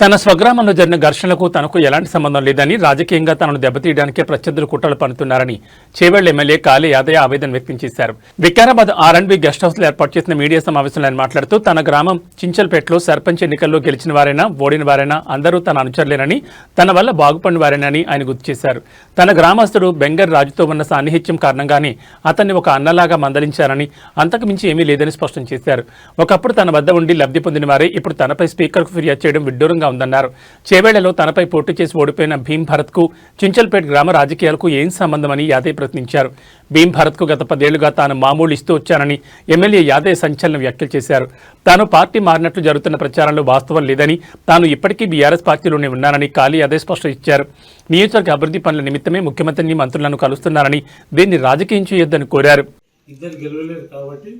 తన స్వగ్రామంలో జరిగిన ఘర్షణలకు తనకు ఎలాంటి సంబంధం లేదని రాజకీయంగా తనను దెబ్బతీయడానికే ప్రత్యర్థులు కుట్రలు పనుతున్నారని చేవెళ్ళ ఎమ్మెల్యే కాళీ యాదయ్య ఆవేదన వ్యక్తం చేశారు. Vikarabad R and B guest హౌస్లో ఏర్పాటు చేసిన మీడియా సమావేశంలో ఆయన మాట్లాడుతూ తన గ్రామం చించల్పేటలో సర్పంచ్ ఎన్నికల్లో గెలిచిన వారైనా ఓడిన వారైనా అందరూ తన అనుచరులేనని తన వల్ల బాగుపడిన వారేనని ఆయన గుర్తు చేశారు. తన గ్రామస్తుడు బెంగర్ రాజుతో ఉన్న సాన్నిహిత్యం కారణంగానే అతన్ని ఒక అన్నలాగా మందలించారని అంతకు మించి ఏమీ లేదని స్పష్టం చేశారు. ఒకప్పుడు తన వద్ద ఉండి లబ్ధి పొందిన వారే ఇప్పుడు తనపై స్పీకర్కు ఫిర్యాదు చేయడం విడ్డూరంగా ఉందన్నారు. చేవేళ్ళలో తనపై పోటీ చేసి ఓడిపోయిన భీమ్ భరత్కు చించల్పేట గ్రామ రాజకీయాలకు ఏం సంబంధమని యాదయ్య ప్రశ్నించారు. భీమ్ భరత్కు గత పదేళ్ళుగా తాను మామూలు ఇస్తూ వచ్చానని ఎమ్మెల్యే యాదయ్య సంచలన వ్యాఖ్యలు చేశారు. తాను పార్టీ మారినట్లు జరుగుతున్న ప్రచారంలో వాస్తవం లేదని తాను ఇప్పటికీ బీఆర్ఎస్ పార్టీలోనే ఉన్నానని కాళీ అదే స్పష్టం ఇచ్చారు. నియోజకవర్గ అభివృద్ధి పనుల నిమిత్తమే ముఖ్యమంత్రిని మంత్రులను కలుస్తున్నారని దీన్ని రాజకీయం చేయొద్దని కోరారు. ఇద్దరు గెలవలేరు కాబట్టి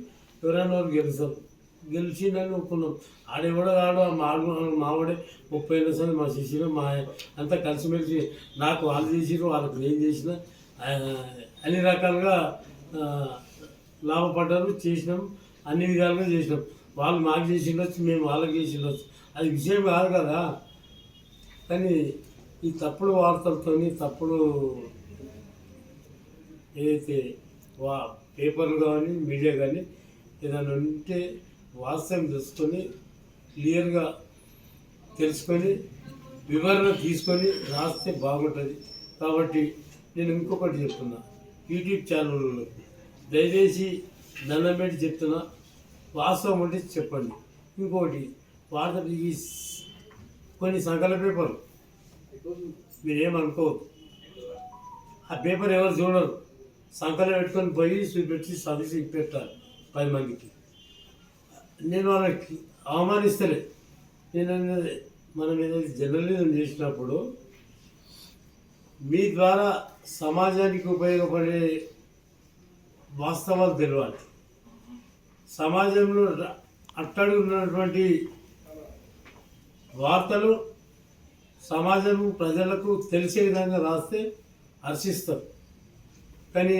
ఎవరైనా గెలుస్తారు. గెలిచిందని ఒప్పుకున్నాం. ఆడెవడో ఆడు మాడు మావాడే ముప్పై ఏళ్ళ సంది మా శిష్యులు మా అంతా కలిసిమెలిసి నాకు వాళ్ళు చేసిరు వాళ్ళకి నేను చేసిన. అన్ని రకాలుగా లాభపడ్డారు చేసినాం. అన్ని విధాలుగా చేసినాం. వాళ్ళు మాకు చేసి ఉండొచ్చు మేము వాళ్ళకి చేసి ఉండొచ్చు అది విషయం కాదు కదా. కానీ ఈ తప్పుడు వార్తలతో తప్పుడు ఏదైతే వా పేపర్లు కానీ మీడియా కానీ ఏదైనా ఉంటే వాస్తవం తెలుసుకొని క్లియర్గా తెలుసుకొని వివరణ తీసుకొని రాస్తే బాగుంటుంది. కాబట్టి నేను ఇంకొకటి చెప్తున్నా. యూట్యూబ్ ఛానల్లో దయచేసి దండం పెట్టి చెప్తున్నా. వాస్తవం ఉంటే చెప్పండి. ఇంకొకటి వార్త ఈ కొన్ని సంకల పేపర్లు మీరేమనుకోవద్దు. ఆ పేపర్ ఎవరు చూడరు? సంకలం పెట్టుకొని పోయి చూపెట్టి చదివి పెట్టాలి పది మందికి. నేను వాళ్ళకి అవమానిస్తలే. నేను అనేది మనం ఏదైతే జర్నలిజం చేసినప్పుడు మీ ద్వారా సమాజానికి ఉపయోగపడే వాస్తవాలు తెలియాలి సమాజంలో ర- అట్టడుగు ఉన్నటువంటి వార్తలు సమాజం ప్రజలకు తెలిసే విధంగా రాస్తే హర్షిస్తారు కానీ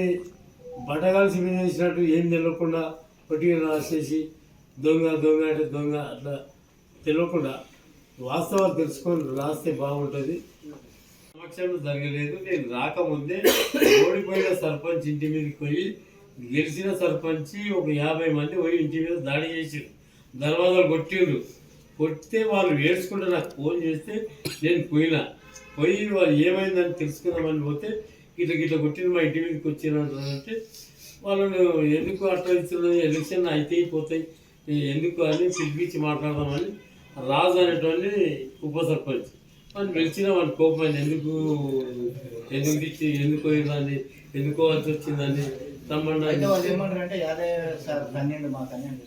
బట్టగాల్సి మీద వేసినట్టు ఏం తెలియకుండా పొట్టిగా రాసేసి దొంగ దొంగ అంటే దొంగ అట్లా తెలియకుండా వాస్తవాలు తెలుసుకొని రాస్తే బాగుంటుంది. సమక్షంలో జరగలేదు. నేను రాకముందే ఓడిపోయిన సర్పంచ్ ఇంటి మీదకి పోయి గెలిచిన సర్పంచ్ ఒక యాభై మంది పోయి ఇంటి మీద దాడి చేసిరు దర్వాజాలు కొట్టిండ్రు. కొట్టితే వాళ్ళు ఏడ్చుకుంటే నాకు ఫోన్ చేస్తే నేను పోయినా. పోయి వాళ్ళు ఏమైందని తెలుసుకుందామని పోతే ఇట్లా గిట్ల కొట్టిన మా ఇంటి మీదకి వచ్చినంటే వాళ్ళను ఎందుకు అట్లా ఇస్తున్నది ఎలక్షన్ అయితే పోతాయి. ఎందుకు అని పిలిపించి మాట్లాడదామని రాజు అనేటువంటి ఉప సర్పంచ్ మనం పిలిచిన వాడి కోపం. ఎందుకు? ఎందుకు ఇచ్చి ఎందుకు పోయిందని వచ్చిందని వాళ్ళు పన్నెండు మాకు పన్నెండు.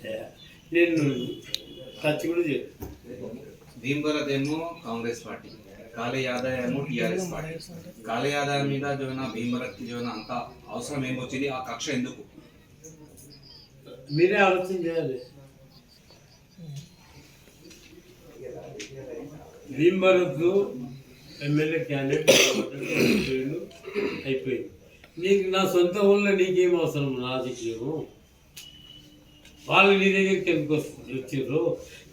నేను టచ్ కూడా చేయను. భీమభరత్ ఏమో కాంగ్రెస్ పార్టీ కాళీ యాదవ్ ఏమో టీఆర్ఎస్ పార్టీ. కాళీ యాదవ్ మీద జోన భీమభరత్ జోన అంత అవసరం ఏమొచ్చింది ఆ కక్ష ఎందుకు? మీరే ఆలోచన చేయాలి. భీమభరత్ ఎమ్మెల్యే క్యాండిడేట్ అయిపోయింది. నీకు నా సొంత ఊళ్ళో నీకేం అవసరం? రాజకీయం వాళ్ళు నీ దగ్గరికి ఎందుకు వస్తుంది వచ్చారు?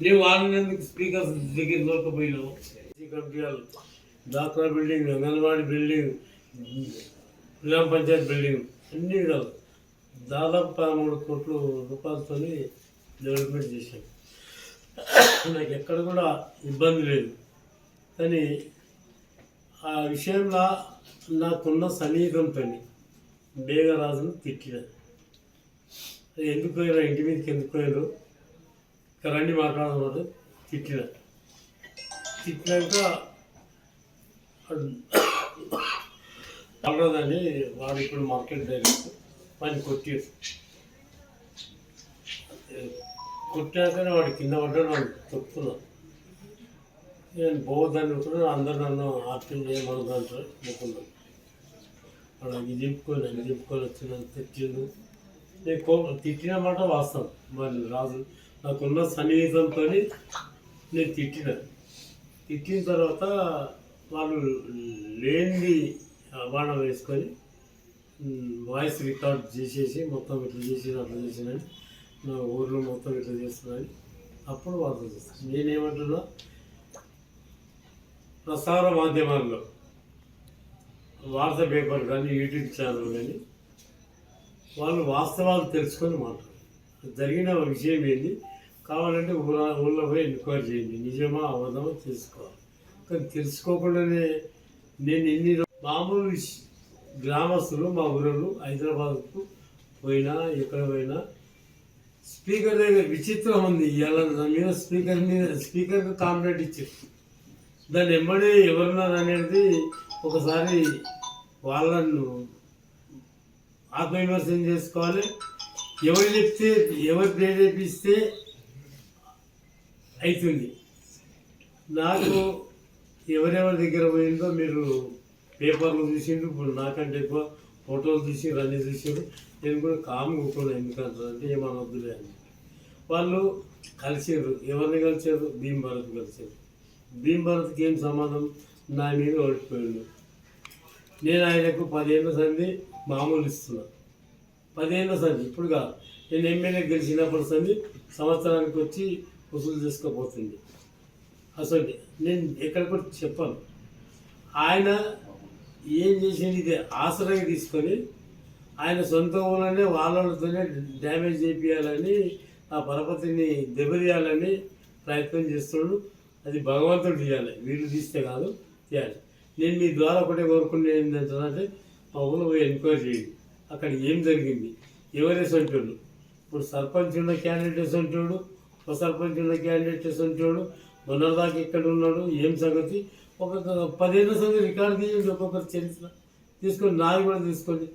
నీవు వాళ్ళని ఎందుకు స్పీకర్ దగ్గర దొరకపోయినావు. కంపెనీలు డాక్టర్ బిల్డింగ్ అంగన్వాడీ బిల్డింగ్ గ్రామ పంచాయత్ బిల్డింగ్ అన్నీ దాదాపు పదమూడు కోట్ల రూపాయలతో డెవలప్మెంట్ చేశాను నాకు ఎక్కడ కూడా ఇబ్బంది లేదు. కానీ ఆ విషయంలో నాకున్న సన్నిహితంతో బేగరాజును తిట్టిన ఎందుకు పోయినా ఇంటి మీదకి ఎందుకు పోయారు ఇక్కడ రండి మాట్లాడమన్నారు తిట్టిన తిట్టినాక పడదని వాడు ఇప్పుడు మార్కెట్ డైరెక్ట్ పని కొట్టేసి కొట్టాకనే వాడు కింద పడ్డాడు వాడు తొక్కున్నా నేను పోవద్దని అనుకున్నాను అందరు నన్ను ఆప్షన్ చేయమని అంటారు అనుకున్నాను వాడు అది చెప్పుకొని అది చెప్పుకొని వచ్చిన తిట్టిండు. నేను కో తిట్టిన మాట వాస్తవం. మరి రాజు నాకున్న సన్నిహితంతో నేను తిట్టిన. తిట్టిన తర్వాత వాళ్ళు లేనిది బాణం వేసుకొని వాయిస్ రికార్డ్ చేసేసి మొత్తం ఇట్లా చేసిన అట్లా చేసినని నా ఊర్లో మొత్తం ఇట్లా చేస్తున్నాయి. అప్పుడు వార్తలు చేస్తాను నేనేమంటున్నా? ప్రసార మాధ్యమాల్లో వార్త పేపర్ కానీ యూట్యూబ్ ఛానల్ కానీ వాళ్ళు వాస్తవాలు తెలుసుకొని మాట్లాడారు. జరిగిన విషయం ఏంది? కావాలంటే ఊర ఊళ్ళో పోయి ఎంక్వైరీ చేయండి. నిజమా అబద్ధమా తెలుసుకోవాలి. కానీ తెలుసుకోకుండానే నేను ఎన్ని మామూలు గ్రామస్తులు మా ఊరోళ్ళు హైదరాబాద్కు పోయినా ఎక్కడ పోయినా స్పీకర్ దగ్గర విచిత్రం ఉంది. ఇవాళ మీద స్పీకర్ మీద స్పీకర్కి కాంప్లైంట్ ఇచ్చారు. దాన్ని ఎమ్మడే ఎవరున్నారు అనేది ఒకసారి వాళ్ళను ఆత్మవిమర్శనం చేసుకోవాలి. ఎవరు చెప్తే ఎవరు ప్రేరేపిస్తే అవుతుంది నాకు ఎవరెవరి దగ్గర పోయిందో మీరు పేపర్లు చూసిండు ఇప్పుడు నాకంటే ఎక్కువ ఫోటోలు తీసి అన్నీ చూసారు నేను కూడా కామ్ కూర్చున్నాను ఎందుకంటారు అంటే ఏమనొద్దులే అని. వాళ్ళు కలిసారు ఎవరిని కలిసారు భీమ్ భారత్ కలిసారు భీమ్ భారత్కి ఏం సమాధానం నా మీద ఓడిపోయిండు. నేను ఆయనకు పదిహేను సంది మామూలు ఇస్తున్నా. పదిహేను సంది ఇప్పుడు కాదు. నేను ఎమ్మెల్యే గెలిచినప్పుడు సంది సంవత్సరానికి వచ్చి వసూలు చేసుకోబోతుంది అసలు నేను ఎక్కడికి కూడా చెప్పాను. ఆయన ఏం చేసింది ఇది ఆసరాగా తీసుకొని ఆయన సొంత ఊళ్ళనే వాళ్ళతోనే డ్యామేజ్ చేయించాలని ఆ పరపతిని దెబ్బతీయాలని ప్రయత్నం చేస్తున్నాడు అది భగవంతుడు తీయాలి వీళ్ళు తీస్తే కాదు తీయాలి. నేను మీ ద్వారా ఒకటే కోరుకునేది ఏంటంటే మా ఊళ్ళో పోయి ఎంక్వైరీ చేయండి. అక్కడ ఏం జరిగింది? ఎవరే సొంటోడు ఇప్పుడు సర్పంచ్ ఉన్న క్యాండిడేట్ సొంటోడు ఉప సర్పంచ్ ఉన్న క్యాండిడేట్ సొంటోడు మొన్నదాకా ఎక్కడ ఉన్నాడు ఏం సంగతి? ఒక పదిహేను సంగతి రికార్డు తీయండి ఒక్కొక్కరు చరిత్ర తీసుకొని నాది కూడా తీసుకోండి.